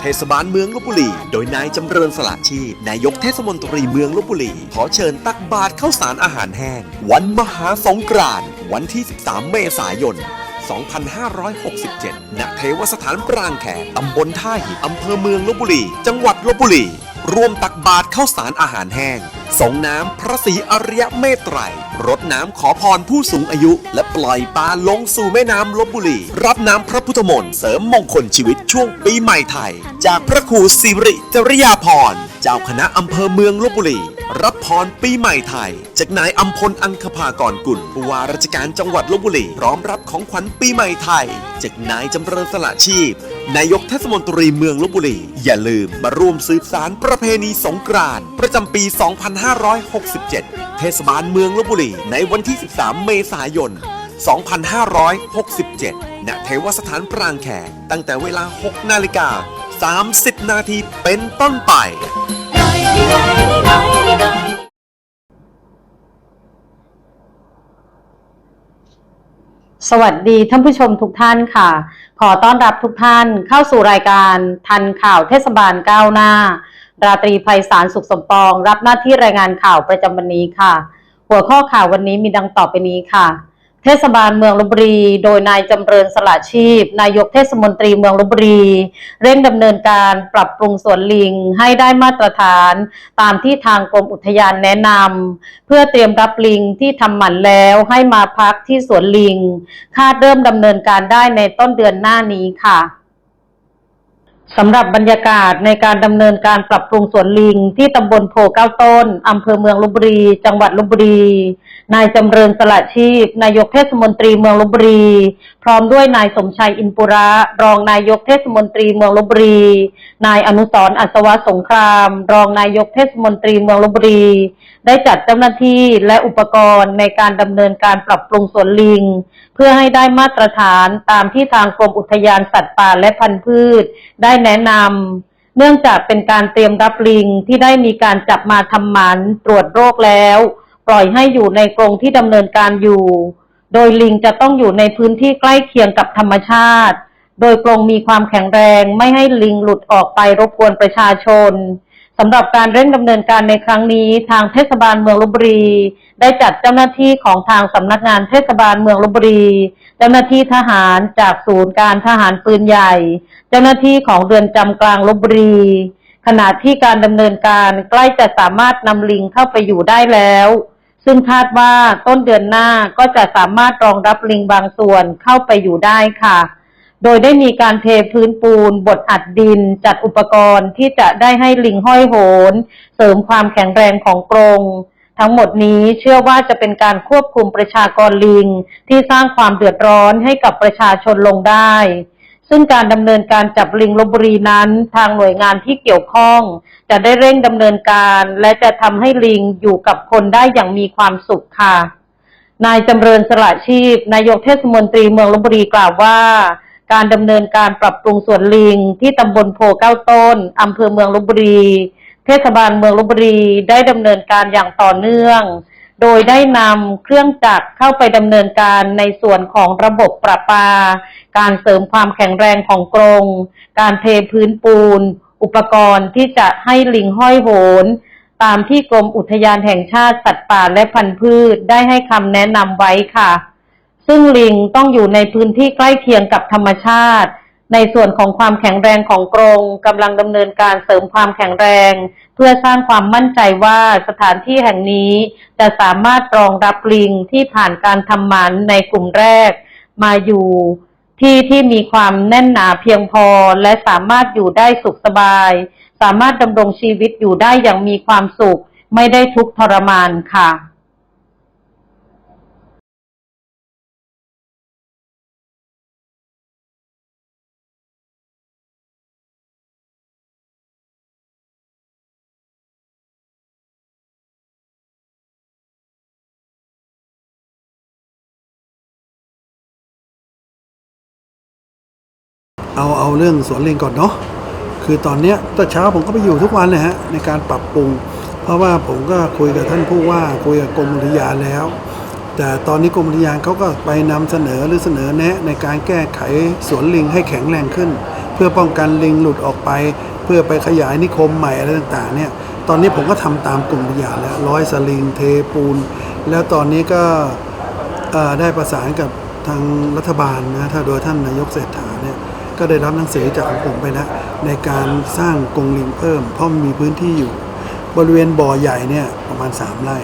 เทศบาลเมืองลบบุรี โดยนายจำเริญสละชีพนายกเทศมนตรีเมืองลบบุรี ขอเชิญตักบาตรข้าวสารอาหารแห้ง วันมหาสงกรานต์วันที่ 13 เมษายน 2567 ณ เทวสถานปรางแขกตำบลท่าหินอำเภอเมืองลบบุรี จังหวัดลบบุรี รวมตักบาตรข้าวสารอาหารแห้งส่งน้ำพระศรีอริยเมตไตรรดน้ำขอพรผู้สูงอายุ และปล่อยปลาลงสู่แม่น้ำลบบุรี รับน้ำพระพุทธมนต์เสริมมงคลชีวิตช่วงปีใหม่ไทย จากพระครูสิริจริยาพรเจ้าคณะอำเภอเมืองลบบุรี รับพรปีใหม่ไทย จากนายอัมพลอังคภากรกุลผู้ว่าราชการจังหวัดลบบุรีพร้อมรับของขวัญปีใหม่ไทย จากนายจำเริญสละชีพ นายกเทศมนตรีเมืองลบบุรี อย่าลืมมาร่วมสืบสารประเพณีสงกรานต์ประจำปี 2567 เทศบาลเมืองลบบุรี ในวันที่ 13 เมษายน 2567 ณ เทวสถานปรางแขกตั้งแต่เวลา 6 นาฬิกา 30 นาทีเป็นต้นไป สวัสดีท่านผู้ชมทุกท่านค่ะ ขอต้อนรับทุกท่านเข้าสู่รายการทันข่าวเทศบาลก้าวหน้า ราตรีไพศาลสุขสมปอง รับหน้าที่รายงานข่าวประจำวันนี้ค่ะ หัวข้อข่าววันนี้มีดังต่อไปนี้ค่ะ ทศบาลเมืองลบบุรี โดยนายจำเริญสละชีพ นายกเทศมนตรีเมืองลบบุรี เร่งดำเนินการปรับปรุงสวนลิงให้ได้มาตรฐาน ตามที่ทางกรมอุทยานแนะนำเพื่อเตรียมรับลิงที่ทำหมันแล้วให้มาพักที่สวนลิง คาดเริ่มดำเนินการได้ในต้นเดือนหน้านี้ค่ะ สำหรับบรรยากาศในการดำเนินการปรับปรุงสวนลิง ที่ตำบลโพเก้าต้นอำเภอเมืองลบบุรี จังหวัดลบบุรี นายจำเริญสละชีพ นายกเทศมนตรีเมืองลบบุรี ร้อมด้วยนายสมชัยอินปุระ รองนายกเทศมนตรีเมืองลบบุรี นายอนุสรอัศวะสงคราม รองนายกเทศมนตรีเมืองลบบุรี ได้จัดเจ้าหน้าที่และอุปกรณ์ในการดำเนินการปรับปรุงสวนลิง เพื่อให้ได้มาตรฐานตามที่ทางกรมอุทยานสัตว์ป่าและพันธุ์พืช ได้แนะนำเนื่องจากเป็นการเตรียมรับลิงที่ได้มีการจับมาทำหมันตรวจโรคแล้ว ปล่อยให้อยู่ในกรงที่ดำเนินการอยู่ โดยลิงจะต้องอยู่ในพื้นที่ใกล้เคียงกับธรรมชาติ โดยกรงมีความแข็งแรงไม่ให้ลิงหลุดออกไปรบกวนประชาชนสำหรับการเร่งดำเนินการในครั้งนี้ ทางเทศบาลเมืองลบบุรี ได้จัดเจ้าหน้าที่ของทางสำนักงานเทศบาลเมืองลบบุรี เจ้าหน้าที่ทหารจากศูนย์การทหารปืนใหญ่ เจ้าหน้าที่ของเรือนจำกลางลบบุรี ขณะที่การดำเนินการใกล้จะสามารถนำลิงเข้าไปอยู่ได้แล้ว ซึ่งคาดว่าต้นเดือนหน้าก็จะสามารถรองรับลิงบางส่วนเข้าไปอยู่ได้ค่ะ โดยได้มีการเทพื้นปูน บดอัดดิน จัดอุปกรณ์ที่จะได้ให้ลิงห้อยโหน เสริมความแข็งแรงของกรงทั้งหมดนี้เชื่อว่าจะเป็นการควบคุมประชากรลิง ที่สร้างความเดือดร้อนให้กับประชาชนลงได้ ซึ่งการดำเนินการจับลิงลบบุรีนั้นทางหน่วยงานที่เกี่ยวข้อง จะได้เร่งดำเนินการ และจะทำให้ลิงอยู่กับคนได้อย่างมีความสุขค่ะ นายจำเริญสละชีพ นายกเทศมนตรีเมืองลบบุรีกล่าวว่า การดำเนินการปรับปรุงสวนลิงที่ตำบลโพเก้าต้นอำเภอเมืองลบบุรี เทศบาลเมืองลบบุรีได้ดำเนินการอย่างต่อเนื่อง โดยได้นำเครื่องจักรเข้าไปดำเนินการในส่วนของระบบประปา การเสริมความแข็งแรงของกรง การเทพื้นปูน อุปกรณ์ที่จะให้ลิงห้อยโหน ตามที่กรมอุทยานแห่งชาติสัตว์ป่าและพันธุ์พืชได้ให้คำแนะนำไว้ค่ะ ซึ่งลิงต้องอยู่ในพื้นที่ใกล้เคียงกับธรรมชาติ ในส่วนของความแข็งแรงของกรงกำลังดำเนินการเสริมความแข็งแรง เพื่อสร้างความมั่นใจว่าสถานที่แห่งนี้ จะสามารถรองรับลิงที่ผ่านการทำหมันในกลุ่มแรก มาอยู่ ที่ที่มีความแน่นหนาเพียงพอและสามารถอยู่ได้สุขสบาย สามารถดำรงชีวิตอยู่ได้อย่างมีความสุข ไม่ได้ทุกข์ทรมานค่ะ เอาเอาเรื่องสวนเลิงก่อนเนาะคือตอนเนี้ยตอนเช้าผมก็ไปอยู่ทุกวันเลยฮะในการปรับปรุง เพราะว่าผมก็คุยกับท่านผู้ว่าคุยกับกรมอุทยานแล้ว แต่ตอนนี้กรมอุทยานเขาก็ไปนำเสนอหรือเสนอแนะในการแก้ไขสวนลิงให้แข็งแรงขึ้น เพื่อป้องกันลิงหลุดออกไป เพื่อไปขยายนิคมใหม่อะไรต่างๆเนี่ยตอนนี้ผมก็ทำตามกลุ่มพยานแล้วร้อยสลิงเทปูน แล้วตอนนี้ก็ได้ประสานกับทางรัฐบาลนะถ้าโดยท่านนายกเศรษฐาเนี่ย ก็ได้รับหนังสือจากของผมไปแล้วในการสร้างกรงลิงเพิ่ม เพราะมันมีพื้นที่อยู่ บริเวณบ่อใหญ่เนี่ยประมาณ 3ไร่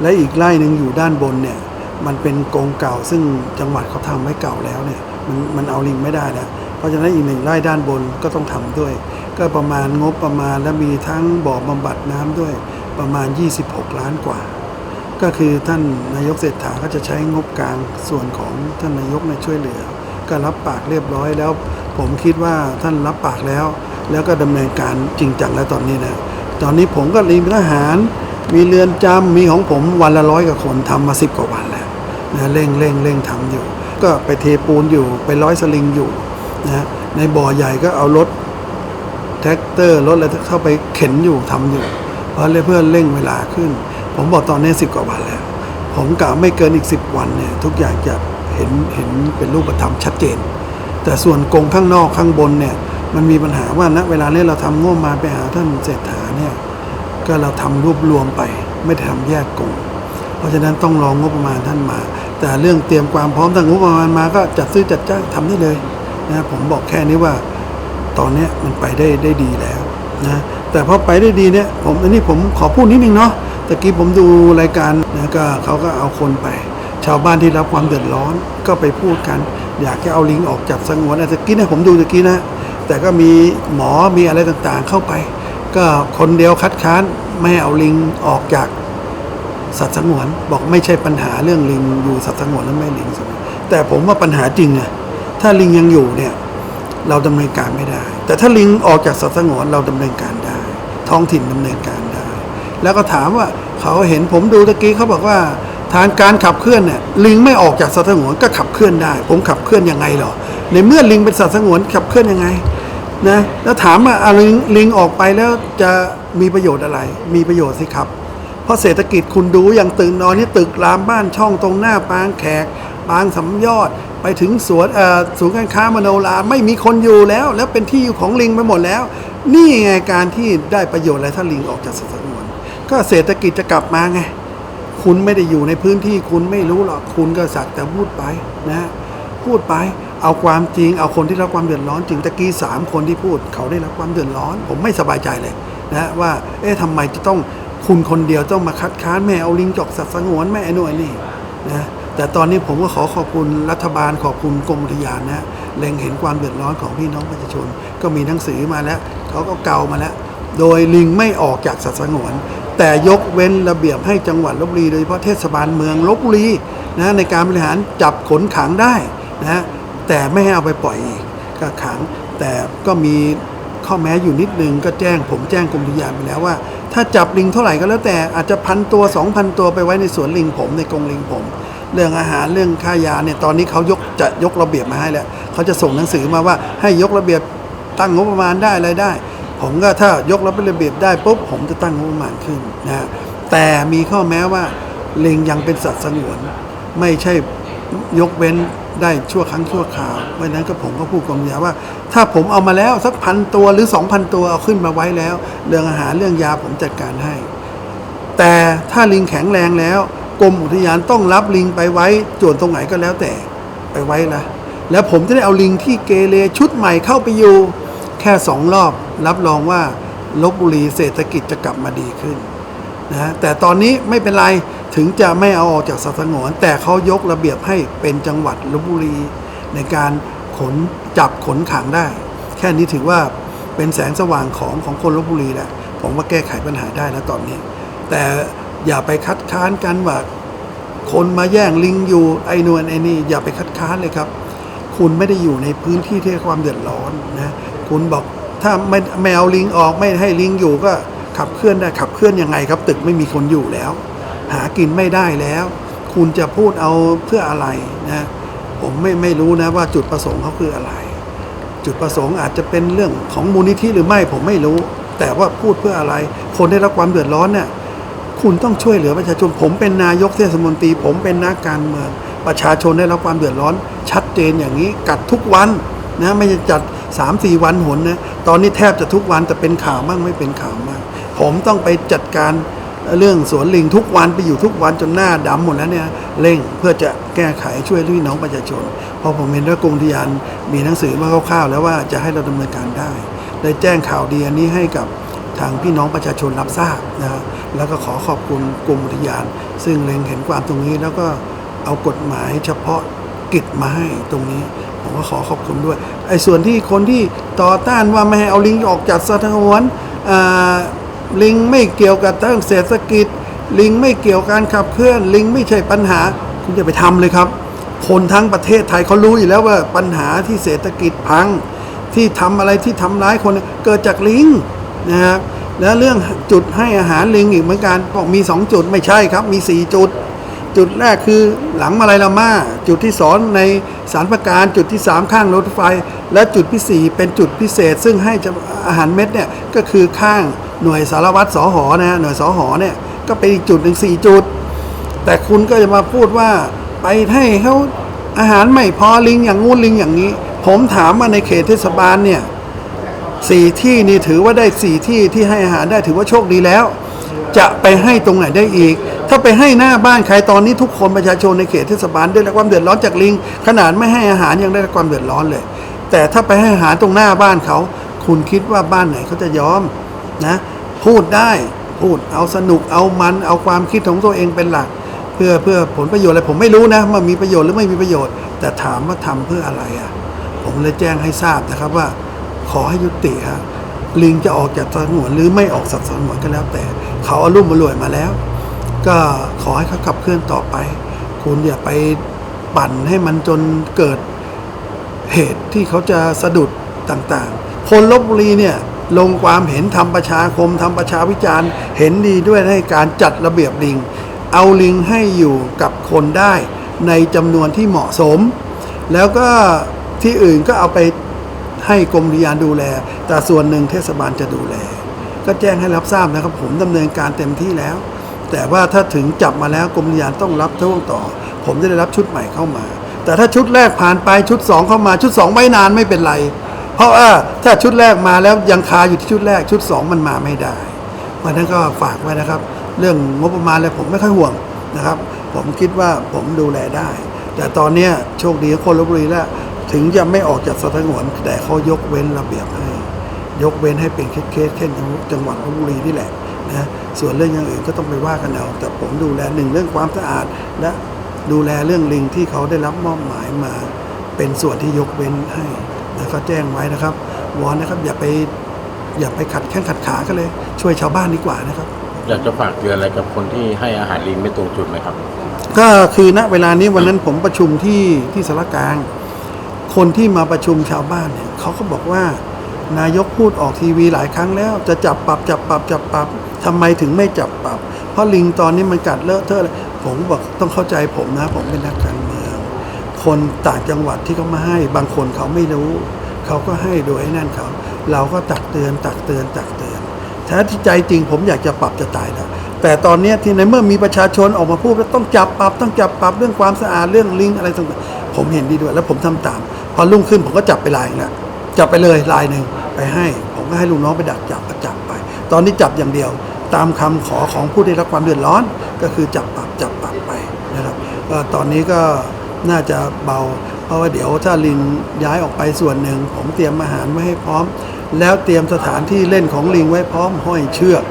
และอีกไร่หนึ่งอยู่ด้านบนเนี่ยมันเป็นกรงเก่า ซึ่งจังหวัดเขาทำไว้เก่าแล้วเนี่ยมันมันเอาลิงไม่ได้แล้วเพราะฉะนั้นอีกหนึ่งไร่ด้านบนก็ต้องทำด้วย ก็ประมาณงบประมาณและมีทั้งบ่อบำบัดน้ำด้วยประมาณ 26 ล้านกว่า ก็คือท่านนายกเศรษฐาก็จะใช้งบกลางส่วนของท่านนายกในช่วยเหลือ ก็รับปากเรียบร้อยแล้ว ผมคิดว่าท่านรับปากแล้ว แล้วก็ดำเนินการจริงจังแล้วตอนนี้นะตอนนี้ผมก็รีมทหาร มีเรือนจำมีของผมวันละร้อยกว่าคนทำมาสิบกว่าวันแล้วนะเร่งเร่งเร่งทำอยู่ ก็ไปเทปูนอยู่ไปร้อยสลิงอยู่นะในบ่อใหญ่ก็เอารถแท็กเตอร์รถอะไรเข้าไปเข็นอยู่ทำอยู่ เพราะเพื่อเร่งเวลาขึ้น ผมบอกตอนนี้สิบกว่าวันแล้ว ผมกะไม่เกินอีกสิบวันเนี่ยทุกอย่างจะเห็นเห็นเป็นรูปธรรมชัดเจน แต่ส่วนกงข้างนอกข้างบนเนี่ย มันมีปัญหาว่าณเวลานี้เราทำง่วมาไปหาท่านเศรษฐาเนี่ย ก็เราทำรวบรวมไป ไม่ได้ทำแยกกงเพราะฉะนั้นต้องรองงบประมาณท่านมา แต่เรื่องเตรียมความพร้อมทางงบประมาณมาก็จัดซื้อจัดจ้างทำได้เลยนะผมบอกแค่นี้ว่าตอนนี้มันไปได้ได้ดีแล้วนะแต่พอไปได้ดีเนี่ยผมอันนี้ผมขอพูดนิดนึงเนาะตะกี้ผมดูรายการนะก็เขาก็เอาคนไป ชาวบ้านที่รับความเดือดร้อนก็ไปพูดกัน อยากจะเอาลิงออกจากสงวนอะไรตะกี้นะผมดูตะกี้นะ แต่ก็มีหมอมีอะไรต่างๆเข้าไป ก็คนเดียวคัดค้านไม่เอาลิงออกจากสัตว์สงวนบอกไม่ใช่ปัญหาเรื่องลิงอยู่สัตว์สงวนแล้วไม่ลิงสงวนแต่ผมว่าปัญหาจริงอะถ้าลิงยังอยู่เนี่ยเราดำเนินการไม่ได้ แต่ถ้าลิงออกจากสัตว์สงวนเราดำเนินการได้ ท้องถิ่นดำเนินการได้ แล้วก็ถามว่าเขาเห็นผมดูตะกี้เขาบอกว่า ทางการขับเคลื่อนเนี่ยลิงไม่ออกจากสัตว์สงวนก็ขับเคลื่อนได้ ผมขับเคลื่อนยังไงหรอในเมื่อลิงเป็นสัตว์สงวนขับเคลื่อนยังไงนะแล้วถามว่าอะลิงลิงออกไปแล้วจะมีประโยชน์อะไร มีประโยชน์สิครับ เพราะเศรษฐกิจคุณดูอย่างตื่นนอนนี่ตึกรามบ้านช่องตรงหน้าปางแขกปางสำยอดไปถึงสวนเอ่อศูนย์การค้ามโนราไม่มีคนอยู่แล้ว แล้วเป็นที่อยู่ของลิงไปหมดแล้ว นี่ไงการที่ได้ประโยชน์อะไรถ้าลิงออกจากสัตว์สงวนก็เศรษฐกิจจะกลับมาไง คุณไม่ได้อยู่ในพื้นที่คุณไม่รู้หรอกคุณก็สักแต่พูดไปนะพูดไปเอาความจริงเอาคนที่รับความเดือดร้อนจริงตะกี้สามคนที่พูดเขาได้รับความเดือดร้อน ผมไม่สบายใจเลยนะว่าเอ๊ะทำไมจะต้องคุณคนเดียวต้องมาคัดค้านแม่เอาลิงจอกสัตว์สงวนแม่ไอ้นู่นไอ้นี่นะแต่ตอนนี้ผมก็ขอขอบคุณรัฐบาลขอบคุณกรมอุทยานนะเล็งเห็นความเดือดร้อนของพี่น้องประชาชน ก็มีหนังสือมาแล้วเขาก็เกามาแล้ว โดยลิงไม่ออกจากสัตว์สงวน แต่ยกเว้นระเบียบให้จังหวัดลบบุรีโดยเฉพาะเทศบาลเมืองลบบุรีนะในการบริหารจับขนขังได้นะแต่ไม่ให้เอาไปปล่อยอีกก็ขัง แต่ก็มีข้อแม้อยู่นิดนึงก็แจ้งผมแจ้งกรมอุทยานไปแล้วว่า ถ้าจับลิงเท่าไหร่ก็แล้วแต่อาจจะพันตัวสองพันตัวไปไว้ในสวนลิงผมในกรงลิงผม เรื่องอาหารเรื่องค่ายาเนี่ยตอนนี้เขายกจะยกระเบียบมาให้แล้วเขาจะส่งหนังสือมาว่าให้ยกระเบียบตั้งงบประมาณได้อะไรได้ ผมก็ถ้ายกรับเป็นระเบียบได้ปุ๊บผมจะตั้งงบประมาณขึ้นนะฮะแต่มีข้อแม้ว่าลิงยังเป็นสัตว์สงวน ไม่ใช่ยกเว้นได้ชั่วครั้งชั่วคราวเพราะนั้นก็ผมก็พูดกับยาว่า ถ้าผมเอามาแล้วสักพันตัวหรือสองพันตัวเอาขึ้นมาไว้แล้ว เรื่องอาหารเรื่องยาผมจัดการให้ แต่ถ้าลิงแข็งแรงแล้ว กรมอุทยานต้องรับลิงไปไว้จวนตรงไหนก็แล้วแต่ไปไว้ละแล้วผมจะได้เอาลิงที่เกเรชุดใหม่เข้าไปอยู่ แค่สองรอบ รับรองว่าลบบุรีเศรษฐกิจจะกลับมาดีขึ้นนะแต่ตอนนี้ไม่เป็นไรถึงจะไม่เอาออกจากสัตว์สงวน แต่เขายกระเบียบให้เป็นจังหวัดลบบุรี ในการขนจับขนขังได้ แค่นี้ถือว่าเป็นแสงสว่างของของคนลบบุรีแหละผมว่าแก้ไขปัญหาได้แล้วตอนนี้ แต่อย่าไปคัดค้านกันว่าคนมาแย่งลิงอยู่ไอ้นวลไอ้นี่อย่าไปคัดค้านเลยครับ คุณไม่ได้อยู่ในพื้นที่ที่ความเดือดร้อนนะคุณบอก ถ้าไม่ไม่เอาลิงออกไม่ให้ลิงอยู่ก็ขับเคลื่อนได้ขับเคลื่อนยังไงครับ ตึกไม่มีคนอยู่แล้ว หากินไม่ได้แล้ว คุณจะพูดเอาเพื่ออะไรนะผมไม่ไม่รู้นะว่าจุดประสงค์เขาคืออะไร จุดประสงค์อาจจะเป็นเรื่องของมูลนิธิหรือไม่ผมไม่รู้ แต่ว่าพูดเพื่ออะไร คนได้รับความเดือดร้อนเนี่ยคุณต้องช่วยเหลือประชาชนผมเป็นนายกเทศมนตรี ผมเป็นนักการเมืองประชาชนได้รับความเดือดร้อน ชัดเจนอย่างนี้กัดทุกวันนะไม่จัด สามสี่วันหนนะตอนนี้แทบจะทุกวันแต่เป็นข่าวมั่งไม่เป็นข่าวมั่งผมต้องไปจัดการเรื่องสวนลิงทุกวันไปอยู่ทุกวันจนหน้าดำหมดแล้วเนี่ยเร่งเพื่อจะแก้ไขช่วยพี่น้องประชาชนพอผมเห็นว่ากรมอุทยานมีหนังสือมาคร่าวๆแล้วว่าจะให้เราดำเนินการได้ได้แจ้งข่าวดีอันนี้ให้กับทางพี่น้องประชาชนรับทราบนะแล้วก็ขอขอบคุณกรมอุทยาน ซึ่งเล็งเห็นความตรงนี้แล้วก็เอากฎหมายเฉพาะกิจมาให้ตรงนี้ ก็ขอขอบคุณด้วย ไอ้ส่วนที่คนที่ต่อต้านว่าไม่ให้เอาลิงออกจากสถานลิงไม่เกี่ยวกับทั้งเศรษฐกิจ ลิงไม่เกี่ยวกับการขับเคลื่อน ลิงไม่ใช่ปัญหา คุณจะไปทำเลยครับ คนทั้งประเทศไทยเขารู้อยู่แล้วว่าปัญหาที่เศรษฐกิจพัง ที่ทำอะไรที่ทำร้ายคนเกิดจากลิงนะครับแล้วเรื่องจุดให้อาหารลิงอีกเหมือนกันบอกมี 2 จุดไม่ใช่ครับมี 4 จุด จุดแรกคือหลังมาลายลาม่า จุดที่สองในสารประการจุดที่ 3 ข้างรถไฟ และจุดที่ 4 เป็นจุดพิเศษ ซึ่งให้อาหารเม็ดเนี่ยก็คือข้างหน่วยสารวัตรสอหอนะฮะหน่วยสอหอเนี่ยก็เป็นอีกจุดหนึ่งสี่จุด แต่คุณก็จะมาพูดว่าไปให้เขาอาหารไม่พอลิงอย่างงู้นลิงอย่างนี้ ผมถามว่าในเขตเทศบาลเนี่ยสี่ที่นี่ถือว่าได้สี่ที่ที่ให้อาหารได้ถือว่าโชคดีแล้ว จะไปให้ตรงไหนได้อีก ถ้าไปให้หน้าบ้านใครตอนนี้ทุกคนประชาชนในเขตเทศบาลได้รับความเดือดร้อนจากลิง ขนาดไม่ให้อาหารยังได้รับความเดือดร้อนเลย แต่ถ้าไปให้อาหารตรงหน้าบ้านเขา คุณคิดว่าบ้านไหนเขาจะยอมนะ พูดได้พูดเอาสนุกเอามันเอาความคิดของตัวเองเป็นหลัก เพื่อเพื่อผลประโยชน์อะไรผมไม่รู้นะว่ามีประโยชน์หรือไม่มีประโยชน์ แต่ถามว่าทำเพื่ออะไรอะผมเลยแจ้งให้ทราบนะครับว่า ขอให้ยุติฮะลิงจะออกจากสงวนหรือไม่ออกจากสงวนก็แล้วแต่ เขาอารุ่มมารวยมาแล้ว ก็ขอให้เขาขับเคลื่อนต่อไป คุณอย่าไปปั่นให้มันจนเกิดเหตุที่เขาจะสะดุดต่างๆ คนลบบุรีเนี่ยลงความเห็นทำประชาคมทำประชาวิจารณ์เห็นดีด้วยในการจัดระเบียบลิง เอาลิงให้อยู่กับคนได้ในจำนวนที่เหมาะสม แล้วก็ที่อื่นก็เอาไปให้กรมอุทยานดูแล แต่ส่วนหนึ่งเทศบาลจะดูแล ก็แจ้งให้รับทราบนะครับ ผมดำเนินการเต็มที่แล้ว แต่ว่าถ้าถึงจับมาแล้วกรมยานต้องรับช่วงต่อ ผมจะได้รับชุดใหม่เข้ามา แต่ถ้าชุดแรกผ่านไปชุด 2 เข้ามาชุด 2 ไม่นานไม่เป็นไร เพราะว่าถ้าชุดแรกมาแล้วยังคาอยู่ที่ชุดแรกชุด 2 มันมาไม่ได้เพราะนั้นก็ฝากไว้นะครับ เรื่องงบประมาณอะไรผมไม่ค่อยห่วงนะครับ ผมคิดว่าผมดูแลได้ แต่ตอนนี้โชคดีคนลบบุรีแล้วถึงจะไม่ออกจากสถานงวนแต่เขายกเว้นระเบียบให้ ยกเว้นให้เป็นเคสเคสเช่นจังหวัดลบบุรีนี่แหละนะส่วนเรื่องอย่างอื่นก็ต้องไปว่ากันเอาแต่ผมดูแลหนึ่งเรื่องความสะอาด และดูแลเรื่องลิงที่เขาได้รับมอบหมายมา เป็นส่วนที่ยกเว้นให้นะก็แจ้งไว้นะครับวอนนะครับอย่าไปอย่าไปขัดแข้งขัดขากันเลย ช่วยชาวบ้านดีกว่านะครับ อยากจะฝากเตือนอะไรกับคนที่ให้อาหารลิงไม่ตรงจุดไหมครับ ก็คือณเวลานี้วันนั้นผมประชุมที่ที่สารกลาง คนที่มาประชุมชาวบ้านเนี่ยเขาก็บอกว่า นายกพูดออกทีวีหลายครั้งแล้ว จะจับปรับจับปรับจับปรับทำไมถึงไม่จับปรับ เพราะลิงตอนนี้มันกัดเลอะเทอะเลยผมบอกต้องเข้าใจผมนะ ผมเป็นนักการเมือง คนต่างจังหวัดที่เขามาให้ บางคนเขาไม่รู้ เขาก็ให้โดยไอ้นั่นเขา เราก็ตักเตือนตักเตือนตักเตือนแท้ที่ใจจริง ผมอยากจะปรับจะตายแล้วแต่ตอนนี้ที่ในเมื่อมีประชาชนออกมาพูดแล้วต้องจับปรับต้องจับปรับเรื่องความสะอาดเรื่องลิงอะไรต่างๆผมเห็นดีด้วย แล้วผมทำตาม พอรุ่งขึ้นผมก็จับไปลายนึงล้วจับไปเลยลายหนึ่ง ไปให้ ผมก็ให้ลูกน้องไปดักจับก็จับไป ตอนนี้จับอย่างเดียว ตามคำขอของผู้ได้รับความเดือดร้อน ก็คือจับปรับจับปรับไปนะครับก็ตอนนี้ก็น่าจะเบา เพราะว่าเดี๋ยวถ้าลิงย้ายออกไปส่วนหนึ่ง ผมเตรียมอาหารไว้ให้พร้อม แล้วเตรียมสถานที่เล่นของลิงไว้พร้อมห้อยเชือก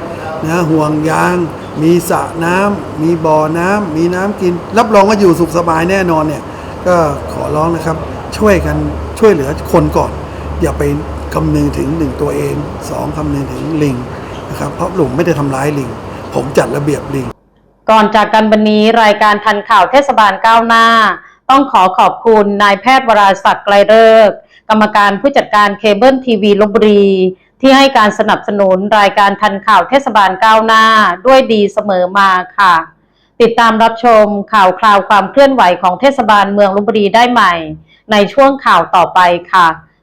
นะห่วงยาง มีสระน้ำมีบ่อน้ำมีน้ำกิน รับรองว่าอยู่สุขสบายแน่นอนเนี่ยก็ขอร้องนะครับ ช่วยกันช่วยเหลือคนก่อน อย่าไป คำนึงถึงหนึ่งตัวเองสองคำนึงถึงลิงนะครับเพราะหลุมไม่ได้ทำร้ายลิง ผมจัดระเบียบลิง ก่อนจากกันวันนี้รายการทันข่าวเทศบาลก้าวหน้า ต้องขอขอบคุณนายแพทย์วราศักดิ์ไกลเลิกกรรมการผู้จัดการเคเบิลทีวีลบบุรี ที่ให้การสนับสนุนรายการทันข่าวเทศบาลก้าวหน้าด้วยดีเสมอมาค่ะ ติดตามรับชมข่าวคราวความเคลื่อนไหวของเทศบาลเมืองลบบุรีได้ใหม่ ในช่วงข่าวต่อไปค่ะ